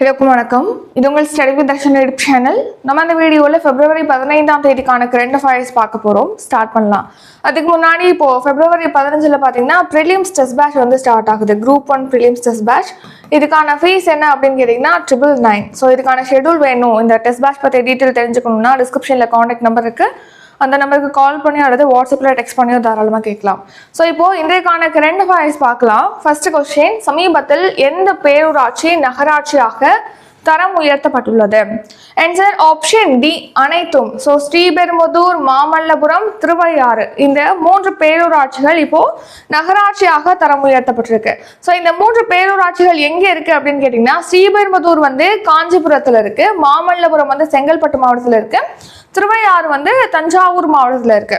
எல்லாருக்கும் வணக்கம். இது உங்கள் study with Darshan YouTube channel. நம்ம அந்த வீடியோவில் பிப்ரவரி பதினைந்தாம் தேதிக்கான கரண்ட் அஃபேர்ஸ் பார்க்க போகிறோம் ஸ்டார்ட் பண்ணலாம். அதுக்கு முன்னாடி இப்போ பிப்ரவரி பதினஞ்சில் பார்த்தீங்கன்னா ப்ரிலிம்ஸ் டெஸ்ட் பேட்ச் வந்து ஸ்டார்ட் ஆகுது. Group one prelims test batch இதுக்கான ஃபீஸ் என்ன அப்படின்னு கேட்டிங்கன்னா ட்ரிபிள் நைன் ஸோ இதுக்கான ஷெடியூல் வேணும். இந்த டெஸ்ட் பேட்ச் பற்றி டீட்டெயில் தெரிஞ்சுக்கணும்னா டிஸ்கிரிப்ஷனில் காண்டாக்ட் நம்பர் இருக்குது அந்த நம்பருக்கு கால் பண்ணி அல்லது வாட்ஸ்அப்பில் டெக்ஸ்ட் பண்ணியோ தாராளமாக கேட்கலாம். ஸோ இப்போ இன்றைக்கான ரெண்டு வாய்ஸ் பார்க்கலாம். ஃபர்ஸ்ட் கொஸ்டின் சமீபத்தில் எந்த பேரூராட்சி நகராட்சியாக தரம் உயர்த்தப்பட்டுள்ளது? ஆன்சர் ஆப்ஷன் டி அனைத்தும். ஸோ ஸ்ரீபெரும்புதூர் மாமல்லபுரம் திருவையாறு. இந்த மூன்று பேரூராட்சிகள் இப்போ நகராட்சியாக தரம் உயர்த்தப்பட்டிருக்கு. ஸோ இந்த மூன்று பேரூராட்சிகள் எங்கே இருக்கு அப்படின்னு கேட்டிங்கன்னா ஸ்ரீபெரும்புதூர் வந்து காஞ்சிபுரத்தில் இருக்கு மாமல்லபுரம் வந்து செங்கல்பட்டு மாவட்டத்தில் இருக்கு. திருவையாறு வந்து தஞ்சாவூர் மாவட்டத்தில் இருக்கு.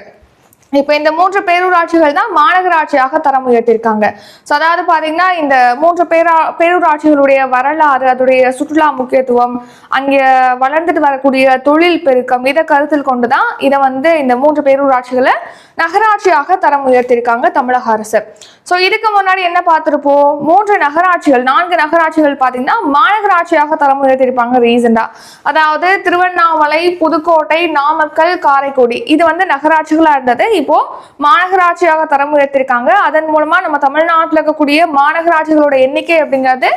இப்போ இந்த மூன்று பேரூராட்சிகள் தான் மாநகராட்சியாக தரம் உயர்த்திருக்காங்க ஸோ அதாவது பார்த்தீங்கன்னா இந்த மூன்று பேரா பேரூராட்சிகளுடைய வரலாறு அதோடைய சுற்றுலா முக்கியத்துவம் அங்கே வளர்ந்துட்டு வரக்கூடிய தொழில் பெருக்கம் இதை கருத்தில் கொண்டு தான் இதை வந்து இந்த மூன்று பேரூராட்சிகளை நகராட்சியாக தரம் உயர்த்திருக்காங்க தமிழக அரசு. ஸோ இதுக்கு முன்னாடி என்ன பார்த்துருப்போம்? மூன்று நகராட்சிகள் நான்கு நகராட்சிகள் பார்த்தீங்கன்னா மாநகராட்சியாக தரம் உயர்த்திருப்பாங்க ரீசெண்டாக அதாவது திருவண்ணாமலை புதுக்கோட்டை நாமக்கல் காரைக்குடி. இது வந்து நகராட்சிகளாக இருந்தது. இப்போ மாநகராட்சியாக தரம் உயர்த்திருக்காங்க அதன் மூலமா நம்ம தமிழ்நாட்டில் இருக்கக்கூடிய மாநகராட்சிகளோட எண்ணிக்கை அப்படிங்கிறது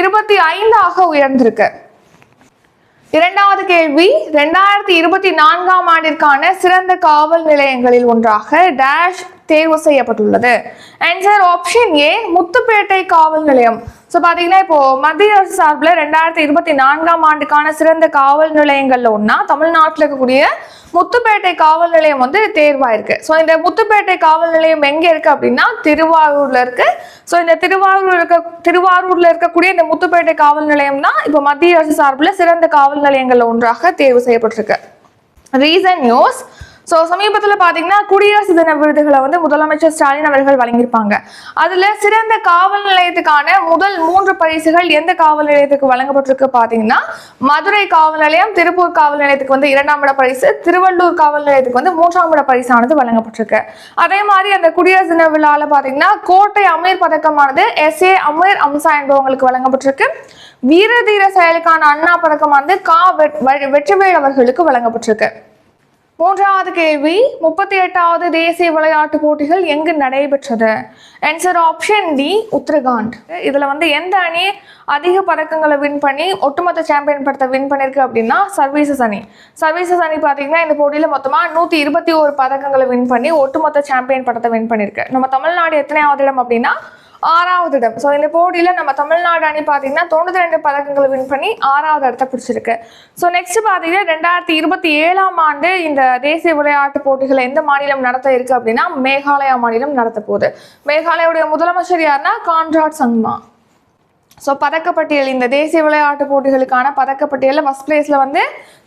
இருபத்தி ஐந்தாக உயர்ந்திருக்கு. இரண்டாவது கேள்வி ரெண்டாயிரத்தி இருபத்தி நான்காம் ஆண்டிற்கான சிறந்த காவல் நிலையங்களில் ஒன்றாக டேஷ் தேர்வு செய்யப்பட்டுள்ளது. ஆன்சர் ஆப்ஷன் ஏ முத்துப்பேட்டை காவல் நிலையம். ஸோ பார்த்தீங்கன்னா இப்போ மத்திய அரசு சார்பில் ரெண்டாயிரத்தி இருபத்தி நான்காம் ஆண்டுக்கான சிறந்த காவல் நிலையங்கள்ல ஒன்றா தமிழ்நாட்டில் இருக்கக்கூடிய முத்துப்பேட்டை காவல் நிலையம் வந்து தேர்வாயிருக்கு. ஸோ இந்த முத்துப்பேட்டை காவல் நிலையம் எங்கே இருக்கு அப்படின்னா திருவாரூர்ல இருக்கு. ஸோ இந்த திருவாரூர் இருக்க திருவாரூர்ல இருக்கக்கூடிய இந்த முத்துப்பேட்டை காவல் நிலையம் தான் இப்போ மத்திய அரசு சார்பில் சிறந்த காவல் நிலையங்கள்ல ஒன்றாக தேர்வு செய்யப்பட்டிருக்கு. ரீசன் நியூஸ் ஸோ சமீபத்தில் பார்த்தீங்கன்னா குடியரசு தின விருதுகளை வந்து முதலமைச்சர் ஸ்டாலின் அவர்கள் வழங்கியிருப்பாங்க. அதில் சிறந்த காவல் நிலையத்துக்கான முதல் மூன்று பரிசுகள் எந்த காவல் நிலையத்துக்கு வழங்கப்பட்டிருக்கு பார்த்தீங்கன்னா மதுரை காவல் நிலையம் திருப்பூர் காவல் நிலையத்துக்கு வந்து இரண்டாம் இட பரிசு திருவள்ளூர் காவல் நிலையத்துக்கு வந்து மூன்றாம் இட பரிசானது வழங்கப்பட்டிருக்கு. அதே மாதிரி அந்த குடியரசு தின விழாவில் பார்த்தீங்கன்னா கோட்டை அமீர் பதக்கமானது எஸ். ஏ. அமீர் அம்சா என்பவங்களுக்கு வழங்கப்பட்டிருக்கு. வீர தீர செயலுக்கான அண்ணா பதக்கமானது கா. வெட்- வெ- வெற்றிவேல் அவர்களுக்கு வழங்கப்பட்டிருக்கு. மூன்றாவது கேள்வி முப்பத்தி எட்டாவது தேசிய விளையாட்டு போட்டிகள் எங்கு நடைபெற்றது? Answer option D Uttarakhand. இதுல வந்து எந்த அணி அதிக பதக்கங்களை வின் பண்ணி ஒட்டுமொத்த சாம்பியன் படத்தை வின் பண்ணிருக்கு அப்படின்னா சர்வீசஸ் அணி. சர்வீசஸ் அணி பார்த்தீங்கன்னா இந்த போட்டியில் மொத்தமாக நூற்றி இருபத்தி ஒரு பதக்கங்களை வின் பண்ணி ஒட்டுமொத்த சாம்பியன் படத்தை வின் பண்ணியிருக்கு நம்ம தமிழ்நாடு எத்தனையாவது இடம் அப்படின்னா ஆறாவது இடம். ஸோ இந்த போட்டியில் நம்ம தமிழ்நாடு அணி பார்த்தீங்கன்னா தொண்ணூற்றி ரெண்டு பதக்கங்களை வின் பண்ணி ஆறாவது இடத்த பிடிச்சிருக்கு. ஸோ நெக்ஸ்ட் பார்த்தீங்கன்னா ரெண்டாயிரத்தி இருபத்தி ஏழாம் ஆண்டு இந்த தேசிய விளையாட்டு போட்டிகளை எந்த மாநிலம் நடத்த இருக்கு அப்படின்னா மேகாலயா மாநிலம் நடத்த போகுது. மேகாலயாவுடைய முதலமைச்சர் யாருன்னா கான்ராட் சங்மா. ஸோ பதக்கப்பட்டியல் இந்த தேசிய விளையாட்டு போட்டிகளுக்கான பதக்கப்பட்டியலில் ஃபஸ்ட் பிளேஸில் வந்து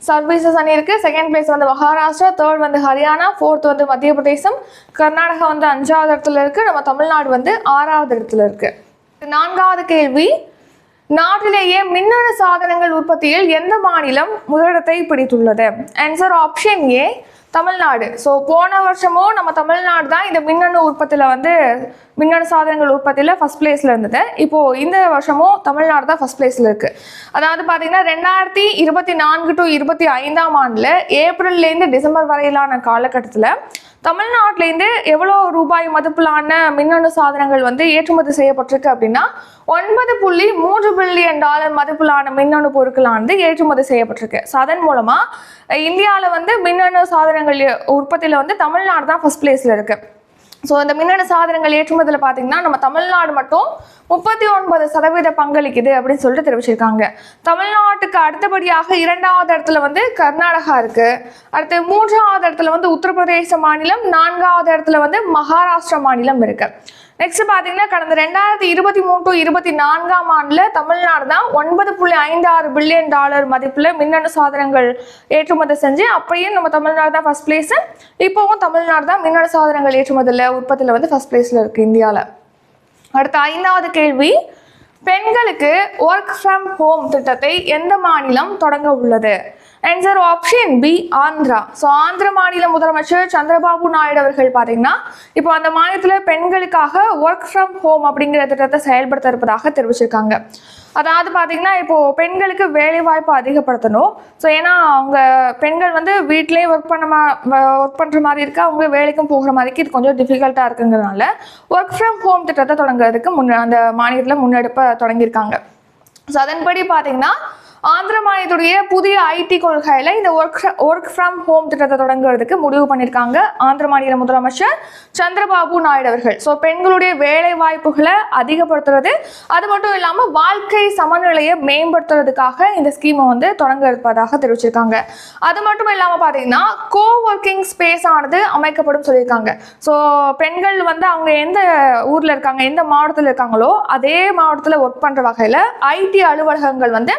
சர்வீசஸ் அணி இருக்குது செகண்ட் பிளேஸ் வந்து மகாராஷ்டிரா தேர்ட் வந்து ஹரியானா ஃபோர்த் வந்து மத்திய பிரதேசம் கர்நாடகா வந்து அஞ்சாவது இடத்துல இருக்குது நம்ம தமிழ்நாடு வந்து ஆறாவது இடத்துல இருக்குது நான்காவது கேள்வி. நாட்டிலேயே மின்னணு சாதனங்கள் உற்பத்தியில் எந்த மாநிலம் முதலிடத்தை பிடித்துள்ளது? Answer option A Tamil Nadu. So போன வருஷமும் நம்ம தமிழ்நாடு தான் இந்த மின்னணு உற்பத்தியில் வந்து மின்னணு சாதனங்கள் உற்பத்தியில் ஃபர்ஸ்ட் பிளேஸில் இருந்தது. இப்போ இந்த வருஷமும் தமிழ்நாடு தான் ஃபர்ஸ்ட் பிளேஸில் இருக்கு. அதாவது பார்த்தீங்கன்னா ரெண்டாயிரத்தி இருபத்தி நான்கு டு இருபத்தி ஐந்தாம் ஆண்டில் ஏப்ரல்லேருந்து டிசம்பர் வரையிலான காலகட்டத்தில் தமிழ்நாட்டிலேருந்து எவ்வளோ ரூபாய் மதிப்பிலான மின்னணு சாதனங்கள் வந்து ஏற்றுமதி செய்யப்பட்டிருக்கு அப்படின்னா ஒன்பது புள்ளி மூன்று பில்லியன் டாலர் மதிப்பிலான மின்னணு பொருட்களானது ஏற்றுமதி செய்யப்பட்டிருக்கு. ஸோ அதன் மூலமாக இந்தியாவில் வந்து மின்னணு சாதனங்கள் உற்பத்தியில் வந்து தமிழ்நாடு தான் ஃபர்ஸ்ட் பிளேஸில் இருக்குது ஸோ இந்த மின்னணு சாதனங்கள் ஏற்றுமதியில் பார்த்தீங்கன்னா நம்ம தமிழ்நாடு மட்டும் முப்பத்தி ஒன்பது சதவீத பங்களிக்குது அப்படின்னு சொல்லிட்டு தெரிவிச்சிருக்காங்க. தமிழ்நாட்டுக்கு அடுத்தபடியாக இரண்டாவது இடத்துல வந்து கர்நாடகா இருக்கு. அடுத்து மூன்றாவது இடத்துல வந்து உத்தரப்பிரதேச மாநிலம் நான்காவது இடத்துல வந்து மகாராஷ்டிரா மாநிலம் இருக்குது நெக்ஸ்ட் பார்த்தீங்கன்னா கடந்த ரெண்டாயிரத்தி இருபத்தி மூணு டு இருபத்தி நான்காம் ஆண்டில் தமிழ்நாடு தான் ஒன்பது புள்ளி ஐந்து ஆறு பில்லியன் டாலர் மதிப்பில் மின்னணு சாதனங்கள் ஏற்றுமதி செஞ்சு அப்பயும் நம்ம தமிழ்நாடு தான் ஃபர்ஸ்ட் பிளேஸு இப்போவும் தமிழ்நாடு தான் மின்னணு சாதனங்கள் ஏற்றுமதியில் உற்பத்தியில் வந்து ஃபர்ஸ்ட் பிளேஸில் இருக்குது இந்தியாவில் அடுத்த ஐந்தாவது கேள்வி. பெண்களுக்கு ஒர்க் ஃப்ரம் ஹோம் திட்டத்தை எந்த மாநிலம் தொடங்க உள்ளது? Answer option B Andhra so Andhra மாநில முதலமைச்சர் சந்திரபாபு நாயுடு அவர்கள் பார்த்தீங்கன்னா இப்போ அந்த மாநிலத்தில் பெண்களுக்காக ஒர்க் ஃப்ரம் ஹோம் அப்படிங்கிற திட்டத்தை செயல்படுத்த இருப்பதாக தெரிவிச்சிருக்காங்க. அதாவது பார்த்தீங்கன்னா இப்போ பெண்களுக்கு வேலை வாய்ப்பு அதிகப்படுத்தணும். ஸோ ஏன்னா அவங்க பெண்கள் வந்து வீட்லேயும் ஒர்க் பண்ண மா ஒர்க் பண்ணுற மாதிரி இருக்கு. அவங்க வேலைக்கும் போகிற மாதிரிக்கு இது கொஞ்சம் டிஃபிகல்ட்டாக இருக்குங்கிறதுனால ஒர்க் ஃப்ரம் ஹோம் திட்டத்தை தொடங்குறதுக்கு முன் அந்த மாநிலத்தில் முன்னெடுப்பை தொடங்கியிருக்காங்க. ஸோ அதன்படி பார்த்தீங்கன்னா ஆந்திர மாநிலத்துடைய புதிய ஐடி கொள்கையில் இந்த ஒர்க் ஒர்க் ஃப்ரம் ஹோம் திட்டத்தை தொடங்குறதுக்கு முடிவு பண்ணியிருக்காங்க ஆந்திர மாநில முதலமைச்சர் சந்திரபாபு நாயுடு அவர்கள். ஸோ பெண்களுடைய வேலை வாய்ப்புகளை அதிகப்படுத்துறது அது மட்டும் இல்லாமல் வாழ்க்கை சமநிலையை மேம்படுத்துறதுக்காக இந்த ஸ்கீமை வந்து தொடங்க இருப்பதாக தெரிவிச்சிருக்காங்க. அது மட்டும் இல்லாமல் பார்த்தீங்கன்னா கோ ஒர்க்கிங் ஸ்பேஸ் ஆனது அமைக்கப்படும் சொல்லியிருக்காங்க. ஸோ பெண்கள் வந்து அவங்க எந்த ஊரில் இருக்காங்க எந்த மாவட்டத்தில் இருக்காங்களோ அதே மாவட்டத்தில் ஒர்க் பண்ணுற வகையில் ஐடி அலுவலகங்கள் வந்து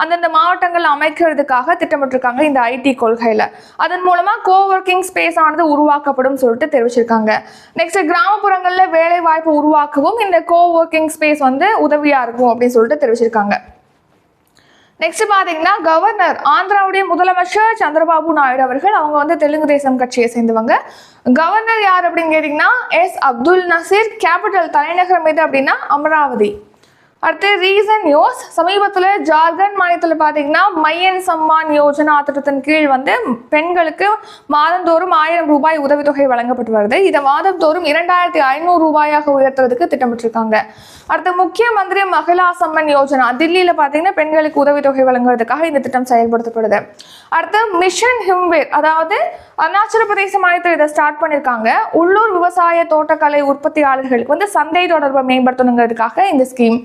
அந்தந்த மாவட்டங்கள் அமைக்கிறதுக்காக திட்டமிட்டிருக்காங்க இந்த ஐடி கொள்கையில். அதன் மூலமாக கோஒர்க்கிங் ஸ்பேஸ் ஆனது உருவாக்கப்படும் சொல்லிட்டு தெரிவிச்சிருக்காங்க. நெக்ஸ்ட் கிராமப்புறங்களில் வேலை வாய்ப்பு உருவாக்கவும் இந்த கோஒர்க்கிங் ஸ்பேஸ் வந்து உதவியாக இருக்கும் அப்படின்னு சொல்லிட்டு தெரிவிச்சிருக்காங்க. நெக்ஸ்ட் பார்த்தீங்கன்னா கவர்னர் ஆந்திராவுடைய முதலமைச்சர் சந்திரபாபு நாயுடு அவர்கள் அவங்க வந்து தெலுங்கு தேசம் கட்சியை சேர்ந்தவங்க. கவர்னர் யார் அப்படின்னு கேட்டிங்கன்னா எஸ் அப்துல் நசீர் கேபிட்டல் தலைநகரம் எது அப்படின்னா அமராவதி. அடுத்து ரீசன் நியூஸ் சமீபத்தில் ஜார்க்கண்ட் மாநிலத்தில் பார்த்தீங்கன்னா மையன் சம்மான் யோஜனா திட்டத்தின் கீழ் வந்து பெண்களுக்கு மாதந்தோறும் ஆயிரம் ரூபாய் உதவித்தொகை வழங்கப்பட்டு வருது. இதை மாதந்தோறும் இரண்டாயிரத்தி ஐநூறு ரூபாயாக உயர்த்துறதுக்கு திட்டமிட்டிருக்காங்க. அடுத்து முக்கிய மந்திரி மகிழா சம்மன் யோஜனா. தில்லியில் பார்த்தீங்கன்னா பெண்களுக்கு உதவித்தொகை வழங்குறதுக்காக இந்த திட்டம் செயல்படுத்தப்படுது. அடுத்து மிஷன் ஹிம்வேர் அதாவது அருணாச்சல பிரதேச மாநிலத்தில் இதை ஸ்டார்ட் பண்ணியிருக்காங்க உள்ளூர் விவசாய தோட்டக்கலை உற்பத்தியாளர்களுக்கு வந்து சந்தை தொடர்பை மேம்படுத்தணுங்கிறதுக்காக இந்த ஸ்கீம்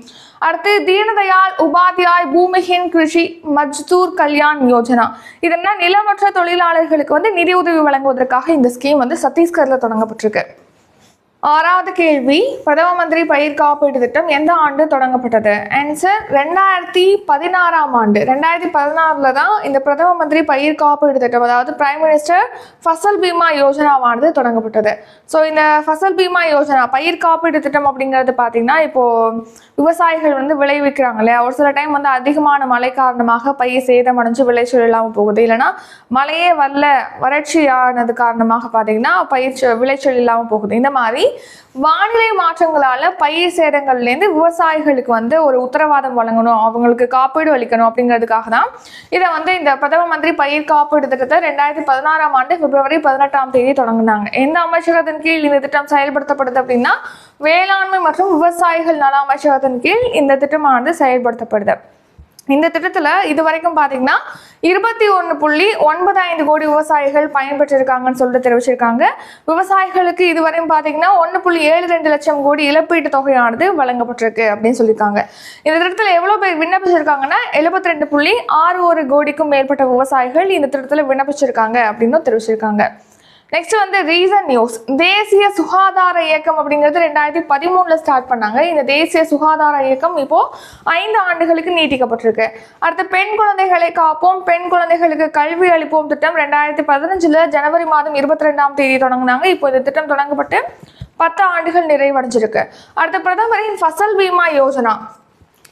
அடுத்து தீனதயாள் உபாத்யாய் பூமிஹீன் கிருஷி மஜ்தூர் கல்யாண் யோஜனா. இதெல்லாம் நிலமற்ற தொழிலாளர்களுக்கு வந்து நிதியுதவி வழங்குவதற்காக இந்த ஸ்கீம் வந்து சத்தீஸ்கர்ல தொடங்கப்பட்டிருக்கு. ஆறாவது கேள்வி பிரதம மந்திரி பயிர் காப்பீட்டு திட்டம் எந்த ஆண்டு தொடங்கப்பட்டது? ஆன்சர் ரெண்டாயிரத்தி பதினாறாம் ஆண்டு. ரெண்டாயிரத்தி பதினாறில் தான் இந்த பிரதம மந்திரி பயிர் காப்பீடு திட்டம் அதாவது பிரைம் மினிஸ்டர் ஃபசல் பீமா யோஜனாவானது தொடங்கப்பட்டது. ஸோ இந்த ஃபசல் பீமா யோஜனா பயிர் காப்பீடு திட்டம் அப்படிங்கிறது பார்த்தீங்கன்னா இப்போது விவசாயிகள் வந்து விளைவிக்கிறாங்க இல்லையா? ஒரு சில டைம் வந்து அதிகமான மழை காரணமாக பயிர் சேதமடைஞ்சு விளைச்சல் இல்லாமல் போகுது. இல்லைன்னா மழையே வரல வறட்சி ஆனது காரணமாக பார்த்தீங்கன்னா பயிர் விளைச்சல் இல்லாமல் போகுது. இந்த மாதிரி வானிலை மாற்றங்களால பயிர் சேதங்கள்லேருந்து விவசாயிகளுக்கு வந்து ஒரு உத்தரவாதம் வழங்கணும் அவங்களுக்கு காப்பீடு அளிக்கணும் அப்படிங்கிறதுக்காக தான் இதை வந்து இந்த பிரதம மந்திரி பயிர் காப்பீடு திட்டத்தை ரெண்டாயிரத்தி பதினாறாம் ஆண்டு பிப்ரவரி பதினெட்டாம் தேதி தொடங்கினாங்க. எந்த அமைச்சகத்தின் கீழ் இந்த திட்டம் செயல்படுத்தப்படுது அப்படின்னா வேளாண்மை மற்றும் விவசாயிகள் நல அமைச்சகத்தின் கீழ் இந்த திட்டமானது செயல்படுத்தப்படுது. இந்த திட்டத்தில் இது வரைக்கும் பார்த்தீங்கன்னா இருபத்தி ஒன்று புள்ளி ஒன்பது ஐந்து கோடி விவசாயிகள் பயன்பெற்றிருக்காங்கன்னு சொல்லிட்டு தெரிவிச்சிருக்காங்க. விவசாயிகளுக்கு இதுவரையும் பார்த்தீங்கன்னா ஒன்று புள்ளி ஏழு ரெண்டு லட்சம் கோடி இழப்பீட்டு தொகையானது வழங்கப்பட்டிருக்கு அப்படின்னு சொல்லியிருக்காங்க. இந்த திட்டத்தில் எவ்வளோ பேர் விண்ணப்பிச்சிருக்காங்கன்னா எழுபத்தி ரெண்டு புள்ளி ஆறு ஒரு கோடிக்கும் மேற்பட்ட விவசாயிகள் இந்த திட்டத்தில் விண்ணப்பிச்சிருக்காங்க அப்படின்னு தெரிவிச்சிருக்காங்க. நெக்ஸ்ட் வந்து ரீசன் நியூஸ் தேசிய சுகாதார இயக்கம் அப்படிங்கிறது ரெண்டாயிரத்தி பதிமூணுல ஸ்டார்ட் பண்ணாங்க. இந்த தேசிய சுகாதார இயக்கம் இப்போ ஐந்து ஆண்டுகளுக்கு நீட்டிக்கப்பட்டிருக்கு. அடுத்து பெண் குழந்தைகளை காப்போம். பெண் குழந்தைகளுக்கு கல்வி அளிப்போம் திட்டம் ரெண்டாயிரத்தி பதினஞ்சுல ஜனவரி மாதம் இருபத்தி ரெண்டாம் தேதி தொடங்கினாங்க. இப்போ இந்த திட்டம் தொடங்கப்பட்டு பத்து ஆண்டுகள் நிறைவடைஞ்சிருக்கு. அடுத்து பிரதமரின் ஃபசல் பீமா யோஜனா.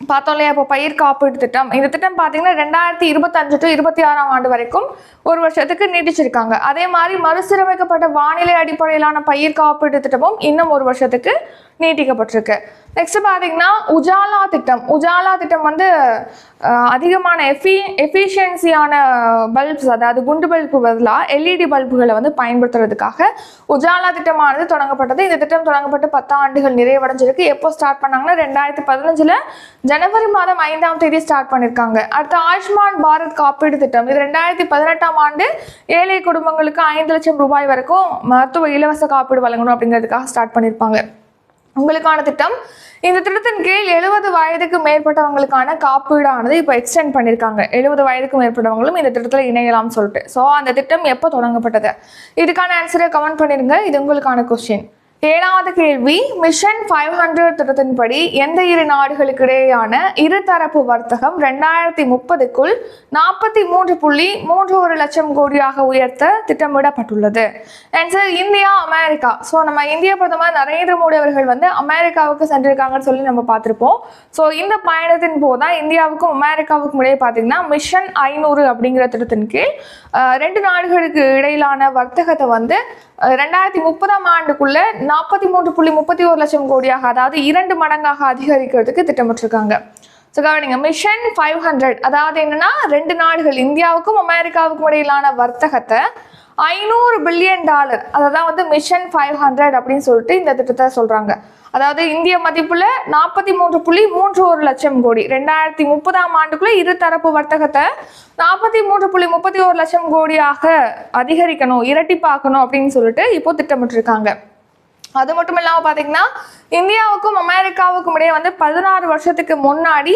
பார்த்தோம் இல்லையா? இப்போ பயிர் காப்பீடு திட்டம். இந்த திட்டம் பார்த்தீங்கன்னா ரெண்டாயிரத்தி இருபத்தஞ்சு டு இருபத்தி ஆறாம் ஆண்டு வரைக்கும் ஒரு வருஷத்துக்கு நீட்டிச்சிருக்காங்க. அதே மாதிரி மறுசீரமைக்கப்பட்ட வானிலை அடிப்படையிலான பயிர் காப்பீடு திட்டமும் இன்னும் ஒரு வருஷத்துக்கு நீட்டிக்கப்பட்டிருக்கு. நெக்ஸ்ட் பார்த்தீங்கன்னா உஜாலா திட்டம். உஜாலா திட்டம் வந்து அதிகமான எஃபி எஃபிஷியன்சியான பல்ப்ஸ் அதாவது குண்டு பல்பு பதிலாக எல்இடி பல்புகளை வந்து பயன்படுத்துறதுக்காக உஜாலா திட்டமானது தொடங்கப்பட்டது. இந்த திட்டம் தொடங்கப்பட்டு பத்து ஆண்டுகள் நிறைவடைஞ்சிருக்கு. எப்போ ஸ்டார்ட் பண்ணாங்கன்னா ரெண்டாயிரத்தி பதினஞ்சில் ஜனவரி மாதம் ஐந்தாம் தேதி ஸ்டார்ட் பண்ணியிருக்காங்க அடுத்து ஆயுஷ்மான் பாரத் காப்பீடு திட்டம். இது ரெண்டாயிரத்தி பதினெட்டாம் ஆண்டு ஏழை குடும்பங்களுக்கு ஐந்து லட்சம் ரூபாய் வரைக்கும் மருத்துவ இலவச காப்பீடு வழங்கணும் அப்படிங்கிறதுக்காக ஸ்டார்ட் பண்ணியிருப்பாங்க உங்களுக்கான திட்டம். இந்த திட்டத்தின் கீழ் எழுபது வயதுக்கு மேற்பட்டவங்களுக்கான காப்பீடானது இப்போ எக்ஸ்டெண்ட் பண்ணியிருக்காங்க எழுபது வயதுக்கு மேற்பட்டவங்களும் இந்த திட்டத்தில் இணையலாம்னு சொல்லிட்டு. ஸோ அந்த திட்டம் எப்போ தொடங்கப்பட்டது? இதுக்கான ஆன்சரை கமெண்ட் பண்ணிடுங்க இது உங்களுக்கான கொஸ்டின் ஏழாவது கேள்வி மிஷன் ஃபைவ் ஹண்ட்ரட் திட்டத்தின்படி எந்த இரு நாடுகளுக்கு இடையேயான இருதரப்பு வர்த்தகம் ரெண்டாயிரத்தி முப்பதுக்குள் நாற்பத்தி மூன்று புள்ளி மூன்று ஒரு லட்சம் கோடியாக உயர்த்த திட்டமிடப்பட்டுள்ளது. Answer India America. ஸோ நம்ம இந்திய பிரதமர் நரேந்திர மோடி அவர்கள் வந்து அமெரிக்காவுக்கு சென்றிருக்காங்கன்னு சொல்லி நம்ம பார்த்துருப்போம். ஸோ இந்த பயணத்தின் போது தான் இந்தியாவுக்கும் அமெரிக்காவுக்கும் இடையே பார்த்தீங்கன்னா மிஷன் ஐநூறு அப்படிங்கிற திட்டத்தின் கீழ் ரெண்டு நாடுகளுக்கு இடையிலான வர்த்தகத்தை வந்து ரெண்டாயிரத்தி முப்பதாம் ஆண்டுக்குள்ள நாற்பத்தி மூன்று புள்ளி முப்பத்தி ஒரு லட்சம் கோடியாக அதாவது இரண்டு மடங்காக அதிகரிக்கிறதுக்கு திட்டமிட்டிருக்காங்க. ஸோ கவனிங்க மிஷன் ஃபைவ் ஹண்ட்ரட் அதாவது என்னன்னா ரெண்டு நாடுகள் இந்தியாவுக்கும் அமெரிக்காவுக்கும் இடையிலான வர்த்தகத்தை ஐநூறு பில்லியன் டாலர். அதை தான் வந்து மிஷன் ஃபைவ் ஹண்ட்ரட் அப்படின்னு சொல்லிட்டு இந்த திட்டத்தை சொல்றாங்க. அதாவது இந்திய மதிப்புல நாற்பத்தி மூன்று புள்ளி மூன்று ஒரு லட்சம் கோடி. ரெண்டாயிரத்தி முப்பதாம் ஆண்டுக்குள்ள இருதரப்பு வர்த்தகத்தை நாற்பத்தி மூன்று புள்ளி முப்பத்தி ஒரு லட்சம் கோடியாக அதிகரிக்கணும் இரட்டிப்பாக்கணும் அப்படின்னு சொல்லிட்டு இப்போ திட்டமிட்டிருக்காங்க. அது மட்டும் இல்லாமல் பார்த்தீங்கன்னா இந்தியாவுக்கும் அமெரிக்காவுக்கும் இடையே வந்து பதினாறு வருஷத்துக்கு முன்னாடி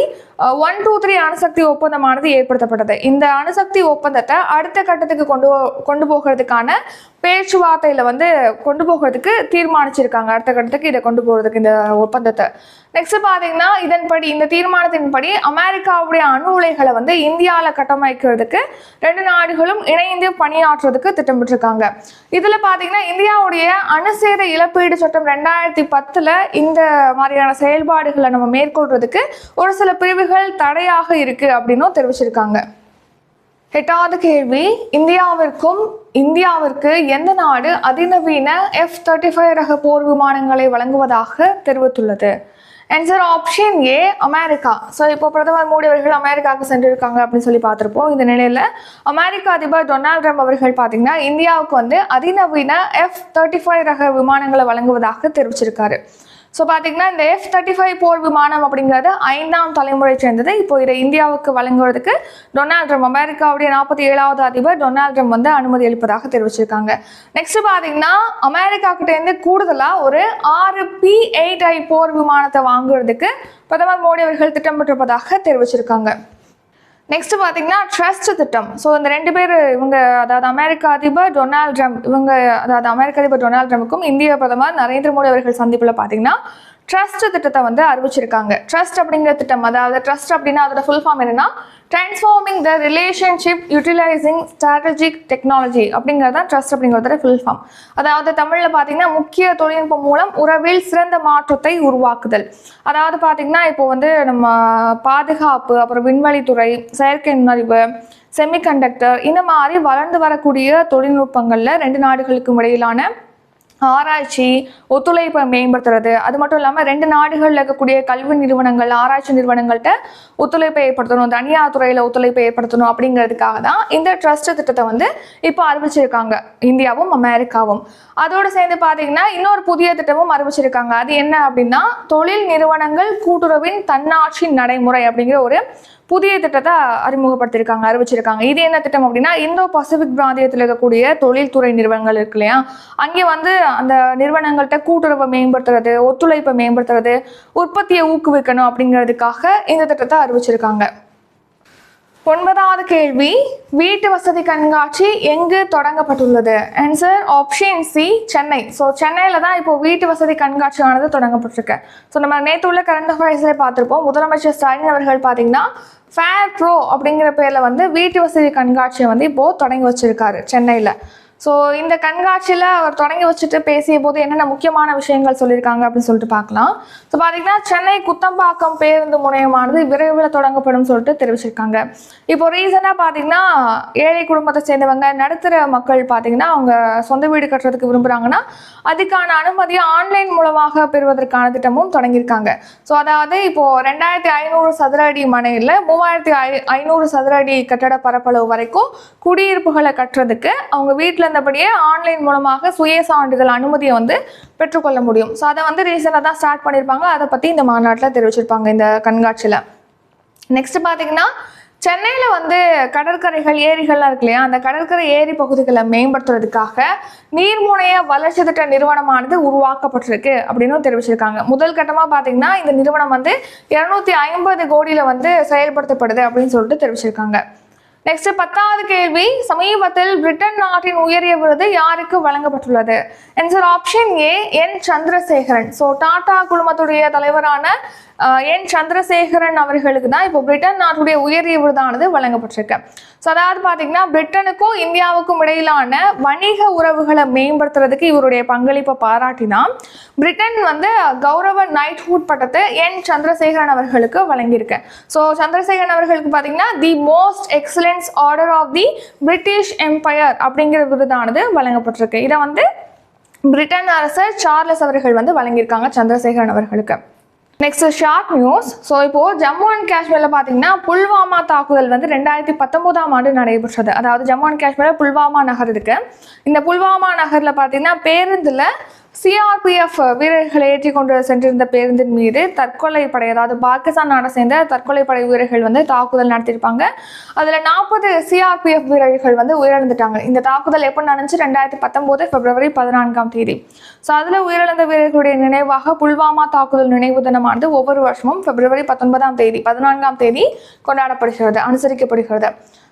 ஒன் டூ த்ரீ அணுசக்தி ஒப்பந்தமானது ஏற்படுத்தப்பட்டது. இந்த அணுசக்தி ஒப்பந்தத்தை அடுத்த கட்டத்துக்கு கொண்டு கொண்டு போகிறதுக்கான பேச்சுவார்த்தையில் வந்து கொண்டு போகிறதுக்கு தீர்மானிச்சிருக்காங்க. அடுத்த கட்டத்துக்கு இதை கொண்டு போகிறதுக்கு இந்த ஒப்பந்தத்தை. நெக்ஸ்ட் பார்த்தீங்கன்னா இதன்படி இந்த தீர்மானத்தின்படி அமெரிக்காவுடைய அணு உலைகளை வந்து இந்தியாவில் கட்டமைக்கிறதுக்கு ரெண்டு நாடுகளும் இணைந்து பணியாற்றுறதுக்கு திட்டமிட்டிருக்காங்க. இதில் பார்த்தீங்கன்னா இந்தியாவுடைய அணுசேத இழப்பீடு சட்டம் ரெண்டாயிரத்தி பத்தில் இந்த மாதிரியான செயல்பாடுகளை நம்ம மேற்கொள்றதுக்கு ஒரு சில பிரிவுகள் தடையாக இருக்கு அப்படின்னும் தெரிவிச்சிருக்காங்க. எட்டாவது கேள்வி இந்தியாவிற்கும் இந்தியாவிற்கு எந்த நாடு அதிநவீன எஃப் தேர்ட்டி ஃபைவ் ரக போர் விமானங்களை வழங்குவதாக தெரிவித்துள்ளது? Answer option A America. So இப்போ பிரதமர் மோடி அவர்கள் அமெரிக்காவுக்கு சென்றிருக்காங்க அப்படின்னு சொல்லி பார்த்துருப்போம். இந்த நிலையில் அமெரிக்க அதிபர் டொனால்ட் ட்ரம்ப் அவர்கள் பார்த்தீங்கன்னா இந்தியாவுக்கு வந்து அதிநவீன எஃப் தேர்ட்டி ஃபைவ் ரக விமானங்களை வழங்குவதாக தெரிவிச்சிருக்காரு. ஸோ பார்த்தீங்கன்னா இந்த எஃப் தேர்ட்டி ஃபைவ் போர் விமானம் அப்படிங்கிறது ஐந்தாம் தலைமுறை சேர்ந்தது. இப்போ இதை இந்தியாவுக்கு வழங்குவதற்கு டொனால்ட் ட்ரம்ப் அமெரிக்காவுடைய நாற்பத்தி ஏழாவது அதிபர் டொனால்ட் ட்ரம்ப் வந்து அனுமதி அளிப்பதாக தெரிவிச்சிருக்காங்க. நெக்ஸ்ட் பார்த்தீங்கன்னா அமெரிக்கா கிட்டேருந்து கூடுதலாக ஒரு ஆறு பி எயிட் ஐ போர் விமானத்தை வாங்குறதுக்கு பிரதமர் மோடி அவர்கள் திட்டமிட்டிருப்பதாக தெரிவிச்சிருக்காங்க. நெக்ஸ்ட் பார்த்தீங்கன்னா ட்ரஸ்ட் திட்டம். ஸோ இந்த ரெண்டு பேர் இவங்க அதாவது அமெரிக்க அதிபர் டொனால்ட் ட்ரம்ப் இவங்க அதாவது அமெரிக்க அதிபர் டொனால்ட் ட்ரம்ப்புக்கும் இந்திய பிரதமர் நரேந்திர மோடி அவர்கள் சந்திப்பில் பார்த்தீங்கன்னா ட்ரஸ்ட் திட்டத்தை வந்து அறிவிச்சிருக்காங்க. ட்ரஸ்ட் அப்படிங்கிற திட்டம் அதாவது ட்ரஸ்ட் அப்படின்னா அதோட ஃபுல் ஃபார்ம் என்னன்னா transforming the relationship utilizing strategic technology அப்படிங்கிறது தான் ட்ரஸ்ட் அப்படிங்கிறதோட ஃபுல் ஃபார்ம் அதாவது தமிழில் பார்த்தீங்கன்னா முக்கிய தொழில்நுட்பம் மூலம் உறவில் சிறந்த மாற்றத்தை உருவாக்குதல். அதாவது பார்த்தீங்கன்னா இப்போ வந்து நம்ம பாதுகாப்பு அப்புறம் விண்வெளித்துறை செயற்கை நுண்ணறிவு செமிகண்டக்டர் இந்த மாதிரி வளர்ந்து வரக்கூடிய தொழில்நுட்பங்களில் ரெண்டு நாடுகளுக்கும் இடையிலான ஆராய்ச்சி ஒத்துழைப்பை மேம்படுத்துறது. அது மட்டும் இல்லாமல் ரெண்டு நாடுகளில் இருக்கக்கூடிய கல்வி நிறுவனங்கள் ஆராய்ச்சி நிறுவனங்கள்கிட்ட ஒத்துழைப்பை ஏற்படுத்தணும் தனியார் துறையில் ஒத்துழைப்பை ஏற்படுத்தணும் அப்படிங்கிறதுக்காக தான் இந்த ட்ரஸ்ட் திட்டத்தை வந்து இப்போ அறிவிச்சிருக்காங்க. இந்தியாவும் அமெரிக்காவும். அதோடு சேர்ந்து பார்த்தீங்கன்னா இன்னொரு புதிய திட்டமும் அறிவிச்சிருக்காங்க. அது என்ன அப்படின்னா தொழில் நிறுவனங்கள் கூட்டுறவின் தன்னாட்சி நடைமுறை அப்படிங்கிற ஒரு புதிய திட்டத்தை அறிமுகப்படுத்தியிருக்காங்க அறிவிச்சிருக்காங்க. இது என்ன திட்டம் அப்படின்னா இந்தோ பசிபிக் பிராந்தியத்தில் இருக்கக்கூடிய தொழில்துறை நிறுவனங்கள் இருக்கு இல்லையா? அங்கே வந்து அந்த நிறுவனங்கள்கிட்ட கூட்டுறவை மேம்படுத்துறது ஒத்துழைப்பை மேம்படுத்துறது உற்பத்தியை ஊக்குவிக்கணும் அப்படிங்கிறதுக்காக இந்த திட்டத்தை அறிவிச்சிருக்காங்க. ஒன்பதாவது கேள்வி வீட்டு வசதி கண்காட்சி எங்கு தொடங்கப்பட்டுள்ளது? Answer option C Chennai. So சென்னையில் தான் இப்போ வீட்டு வசதி கண்காட்சியானது தொடங்கப்பட்டிருக்கு. ஸோ நம்ம நேற்று உள்ள கரண்ட் அஃபேர்ஸில் பார்த்துருப்போம். முதலமைச்சர் ஸ்டாலின் அவர்கள் பார்த்தீங்கன்னா ஃபேர் ப்ரோ அப்படிங்கிற பேரில் வந்து வீட்டு வசதி கண்காட்சியை வந்து இப்போது தொடங்கி வச்சிருக்காரு சென்னையில். ஸோ இந்த கண்காட்சியில் அவர் தொடங்கி வச்சுட்டு பேசிய போது என்னென்ன முக்கியமான விஷயங்கள் சொல்லியிருக்காங்க அப்படின்னு சொல்லிட்டு பார்க்கலாம். ஸோ பார்த்தீங்கன்னா சென்னை குத்தம்பாக்கம் பேருந்து முனையமானது விரைவில் தொடங்கப்படும் சொல்லிட்டு தெரிவிச்சிருக்காங்க. இப்போ ரீசனாக பார்த்தீங்கன்னா ஏழை குடும்பத்தை சேர்ந்தவங்க நடுத்தர மக்கள் பார்த்தீங்கன்னா அவங்க சொந்த வீடு கட்டுறதுக்கு விரும்புகிறாங்கன்னா அதுக்கான அனுமதியை ஆன்லைன் மூலமாக பெறுவதற்கான திட்டமும் தொடங்கியிருக்காங்க. ஸோ அதாவது இப்போது ரெண்டாயிரத்தி ஐநூறு சதுர அடி மனையில் மூவாயிரத்தி ஐ ஐநூறு சதுர அடி கட்டட பரப்பளவு வரைக்கும் குடியிருப்புகளை கட்டுறதுக்கு அவங்க வீட்டில் இருந்தபடியே ஆன்லைன் மூலமாக சுய சான்றிதழ் அனுமதியை வந்து பெற்றுக்கொள்ள முடியும். ஸோ அதை வந்து ரீசெண்டாக தான் ஸ்டார்ட் பண்ணியிருப்பாங்க அதை பற்றி இந்த மாநாட்டில் தெரிவிச்சிருப்பாங்க இந்த கண்காட்சியில். நெக்ஸ்ட் பார்த்தீங்கன்னா சென்னையில் வந்து கடற்கரைகள் ஏரிகள்லாம் இருக்கு இல்லையா? அந்த கடற்கரை ஏரி பகுதிகளை மேம்படுத்துறதுக்காக நீர்முனைய வளர்ச்சி திட்ட நிறுவனமானது உருவாக்கப்பட்டிருக்கு அப்படின்னு தெரிவிச்சிருக்காங்க. முதல் கட்டமாக பார்த்தீங்கன்னா இந்த நிறுவனம் வந்து இரநூத்தி ஐம்பது கோடியில் வந்து செயல்படுத்தப்படுது அப்படின்னு சொல்லிட்டு தெரிவிச்சிருக்காங்க. நெக்ஸ்ட் பத்தாவது கேள்வி. சமீபத்தில் பிரிட்டன் நாட்டின் உயரிய விருது யாருக்கு வழங்கப்பட்டுள்ளது? Answer option A N Chandrasekaran. So Tata குழுமத்துடைய தலைவரான என் சந்திரசேகரன் அவர்களுக்கு தான் இப்போ பிரிட்டன் நாட்டுடைய உயரிய விருதானது வழங்கப்பட்டிருக்கு. ஸோ அதாவது பார்த்தீங்கன்னா பிரிட்டனுக்கும் இந்தியாவுக்கும் இடையிலான வணிக உறவுகளை மேம்படுத்துறதுக்கு இவருடைய பங்களிப்பை பாராட்டினா பிரிட்டன் வந்து கௌரவ நைட்ஹுட் பட்டத்தை என் சந்திரசேகரன் அவர்களுக்கு வழங்கியிருக்கு. ஸோ சந்திரசேகரன் அவர்களுக்கு பார்த்தீங்கன்னா the most excellence order of the British empire அப்படிங்கிற விருதானது வழங்கப்பட்டிருக்கு. இதை வந்து பிரிட்டன் அரசர் சார்லஸ் அவர்கள் வந்து வழங்கியிருக்காங்க சந்திரசேகரன் அவர்களுக்கு. நெக்ஸ்ட் ஷார்ட் நியூஸ் ஸோ இப்போ ஜம்மு அண்ட் காஷ்மீர்ல பார்த்தீங்கன்னா புல்வாமா தாக்குதல் வந்து ரெண்டாயிரத்தி பத்தொன்பதாம் ஆண்டு நடைபெற்றது. அதாவது ஜம்மு அண்ட் காஷ்மீர்ல புல்வாமா நகர் இருக்கு. இந்த புல்வாமா நகர்ல பார்த்தீங்கன்னா பேருந்துல சிஆர்பிஎஃப் வீரர்களை ஏற்றி கொண்டு சென்றிருந்த பேருந்தின் மீது தற்கொலை படை அதாவது பாகிஸ்தான் நாடை சேர்ந்த தற்கொலை படை வீரர்கள் வந்து தாக்குதல் நடத்தியிருப்பாங்க. அதில் நாற்பது சிஆர்பிஎஃப் வீரர்கள் வந்து உயிரிழந்துட்டாங்க. இந்த தாக்குதல் எப்போ நடந்துச்சு? ரெண்டாயிரத்தி பத்தொம்போது பிப்ரவரி பதினான்காம் தேதி. ஸோ அதில் உயிரிழந்த வீரர்களுடைய நினைவாக புல்வாமா தாக்குதல் நினைவு தினமானது ஒவ்வொரு வருஷமும் பிப்ரவரி பத்தொன்பதாம் தேதி பதினான்காம் தேதி கொண்டாடப்படுகிறது அனுசரிக்கப்படுகிறது.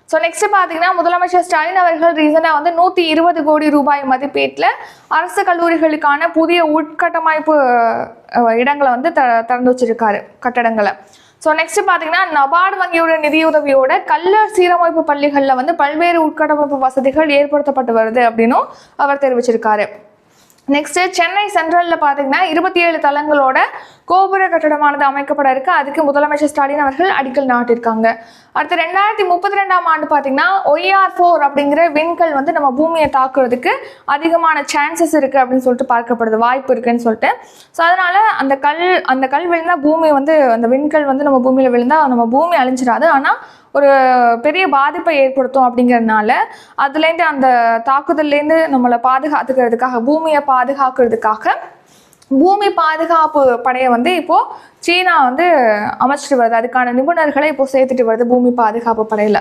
ஸோ நெக்ஸ்ட் பார்த்தீங்கன்னா முதலமைச்சர் ஸ்டாலின் அவர்கள் ரீசெண்டாக வந்து நூற்றி இருபது கோடி ரூபாய் மதிப்பீட்டில் அரசு கல்லூரிகளுக்கான புதிய உட்கட்டமைப்பு இடங்களை வந்து த திறந்து வச்சிருக்காரு கட்டடங்களை. ஸோ நெக்ஸ்ட் பார்த்தீங்கன்னா நபார்டு வங்கியோட நிதியுதவியோட கல்லர் சீரமைப்பு பள்ளிகளில் வந்து பல்வேறு உட்கட்டமைப்பு வசதிகள் ஏற்படுத்தப்பட்டு வருது அப்படின்னும் அவர் தெரிவிச்சிருக்காரு. நெக்ஸ்ட் சென்னை சென்ட்ரலில் பார்த்தீங்கன்னா இருபத்தி ஏழு தளங்களோட கோபுர கட்டடமானது அமைக்கப்பட இருக்கு. அதுக்கு முதலமைச்சர் ஸ்டாலின் அவர்கள் அடிக்கல் நாட்டிருக்காங்க அடுத்து ரெண்டாயிரத்தி முப்பத்தி ரெண்டாம் ஆண்டு பாத்தீங்கன்னா ஒய்ஆர் ஃபோர் அப்படிங்கிற விண்கல் வந்து நம்ம பூமியை தாக்குறதுக்கு அதிகமான சான்சஸ் இருக்கு அப்படின்னு சொல்லிட்டு பார்க்கப்படுது. வாய்ப்பு இருக்குன்னு சொல்லிட்டு. ஸோ அதனால அந்த கல் அந்த கல் விழுந்தா பூமி வந்து அந்த விண்கல் வந்து நம்ம பூமியில விழுந்தா நம்ம பூமி அழிஞ்சிடாது. ஆனா ஒரு பெரிய பாதிப்பை ஏற்படுத்தும் அப்படிங்கறதுனால அதுலேருந்து அந்த தாக்குதல்லேருந்து நம்மளை பாதுகாத்துக்கிறதுக்காக பூமியை பாதுகாக்கிறதுக்காக பூமி பாதுகாப்பு படையை வந்து இப்போ சீனா வந்து அமைச்சிட்டு வருது. அதுக்கான நிபுணர்களை இப்போ சேர்த்துட்டு வருது பூமி பாதுகாப்பு படையில.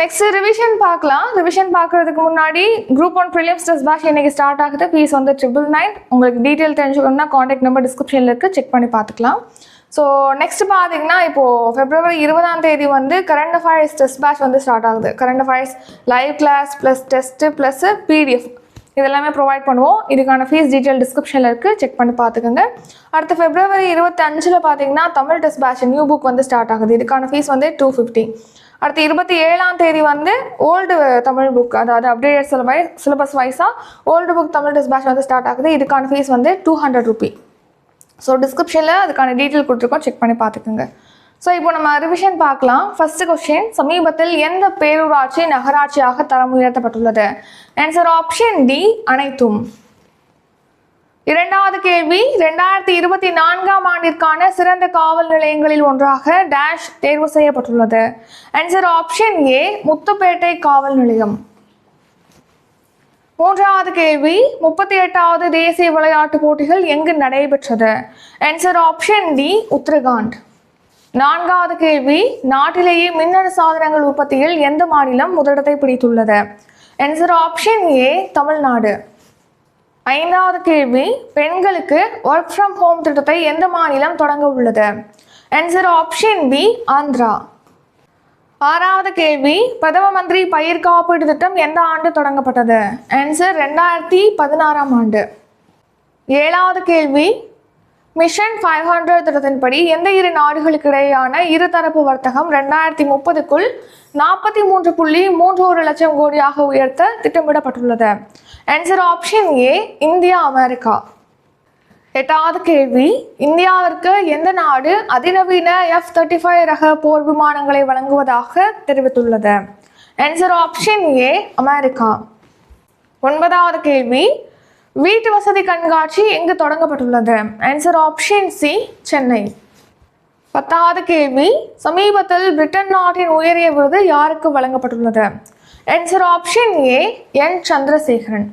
நெக்ஸ்ட் ரிவிஷன் பார்க்கலாம். ரிவிஷன் பார்க்கறதுக்கு முன்னாடி group one prelims test batch இன்னைக்கு ஸ்டார்ட் ஆகுது. ஃபீஸ் வந்து ட்ரிபிள் நைன் உங்களுக்கு டீட்டெயில் தெரிஞ்சுக்கணும்னா காண்டாக்ட் நம்பர் டிஸ்கிரிப்ஷனில் இருக்குது செக் பண்ணி பார்த்துக்கலாம். ஸோ நெக்ஸ்ட் பார்த்தீங்கன்னா இப்போது பிப்ரவரி இருபதாம் தேதி வந்து கரண்ட் அஃபேர்ஸ் டெஸ்ட் பேட்ச் வந்து ஸ்டார்ட் ஆகுது. Current affairs live class plus test plus PDF இதெல்லாமே ப்ரொவைட் பண்ணுவோம். இதுக்கான ஃபீஸ் டீட்டெயில் டிஸ்கிரிப்ஷனில் இருக்குது செக் பண்ணி பார்த்துக்கோங்க. அடுத்து ஃபெப்ரவரி இருபத்தி அஞ்சில் பார்த்தீங்கன்னா Tamil test batch new book வந்து ஸ்டார்ட் ஆகுது. இதுக்கான ஃபீஸ் வந்து டூ ஃபிஃப்டி அடுத்து இருபத்தி ஏழாம் தேதி வந்து ஓல்டு தமிழ் புக் அதாவது அப்டேட் சிலபை சிலபஸ் வைஸாக old book Tamil test batch வந்து ஸ்டார்ட் ஆகுது. இதுக்கான ஃபீஸ் வந்து டூ ஹண்ட்ரட் ருபி ஸோ டிஸ்கிரிப்ஷனில் அதுக்கான டீட்டெயில் கொடுத்துருக்கோம். செக் பண்ணி பார்த்துக்கோங்க. ஸோ இப்போ நம்ம ரிவிஷன் பார்க்கலாம். ஃபர்ஸ்ட் கொஸ்டின் சமீபத்தில் எந்த பேரூராட்சி நகராட்சியாக தரம் உயர்த்தப்பட்டுள்ளது? ஆன்சர் ஆப்ஷன் டி அனைத்தும். இரண்டாவது கேள்வி ரெண்டாயிரத்தி இருபத்தி நான்காம் ஆண்டிற்கான சிறந்த காவல் நிலையங்களில் ஒன்றாக டேஷ் தேர்வு செய்யப்பட்டுள்ளது. ஆன்சர் ஆப்ஷன் ஏ முத்துப்பேட்டை காவல் நிலையம். மூன்றாவது கேள்வி முப்பத்தி எட்டாவது தேசிய விளையாட்டுப் போட்டிகள் எங்கு நடைபெற்றது? Answer option D Uttarakhand. நான்காவது கேள்வி நாட்டிலேயே மின்னணு சாதனங்கள் உற்பத்தியில் எந்த மாநிலம் முதலிடத்தை பிடித்துள்ளது? Answer option A Tamil Nadu. ஐந்தாவது கேள்வி பெண்களுக்கு ஒர்க் ஃப்ரம் ஹோம் திட்டத்தை எந்த மாநிலம் தொடங்க உள்ளது? Answer option B Andhra. ஆறாவது கேள்வி பிரதம மந்திரி பயிர் காப்பீடு திட்டம் எந்த ஆண்டு தொடங்கப்பட்டது? ஆன்சர் ரெண்டாயிரத்தி பதினாறாம் ஆண்டு. ஏழாவது கேள்வி மிஷன் ஃபைவ் ஹண்ட்ரட் திட்டத்தின்படி எந்த இரு நாடுகளுக்கு இடையேயான இருதரப்பு வர்த்தகம் ரெண்டாயிரத்தி முப்பதுக்குள் நாற்பத்தி மூன்று புள்ளி மூன்று ஒரு லட்சம் கோடியாக உயர்த்த திட்டமிடப்பட்டுள்ளது. Answer option A India America. எட்டாவது கேள்வி இந்தியாவிற்கு எந்த நாடு அதிநவீன எஃப் தேர்ட்டி ஃபைவ் ரக போர் விமானங்களை வழங்குவதாக தெரிவித்துள்ளது? Answer option A America. ஒன்பதாவது கேள்வி வீட்டு வசதி கண்காட்சி எங்கு தொடங்கப்பட்டுள்ளது? Answer option C Chennai. பத்தாவது கேள்வி சமீபத்தில் பிரிட்டன் நாட்டின் உயரிய விருது யாருக்கு வழங்கப்பட்டுள்ளது? Answer option A N Chandrasekaran.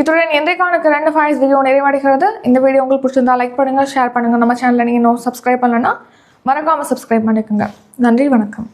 இத்துடன் எந்தைக்கான ரெண்டு ஃபைல்ஸ் வீடியோ நிறைவடைகிறது. இந்த வீடியோ உங்களுக்கு பிடிச்சிருந்தா லைக் பண்ணுங்கள் ஷேர் பண்ணுங்கள் நம்ம சேனலில் நீங்கள் இன்னும் சப்ஸ்கிரைப் பண்ணலன்னா மறக்காமல் சப்ஸ்கிரைப் பண்ணிக்கோங்க. நன்றி வணக்கம்.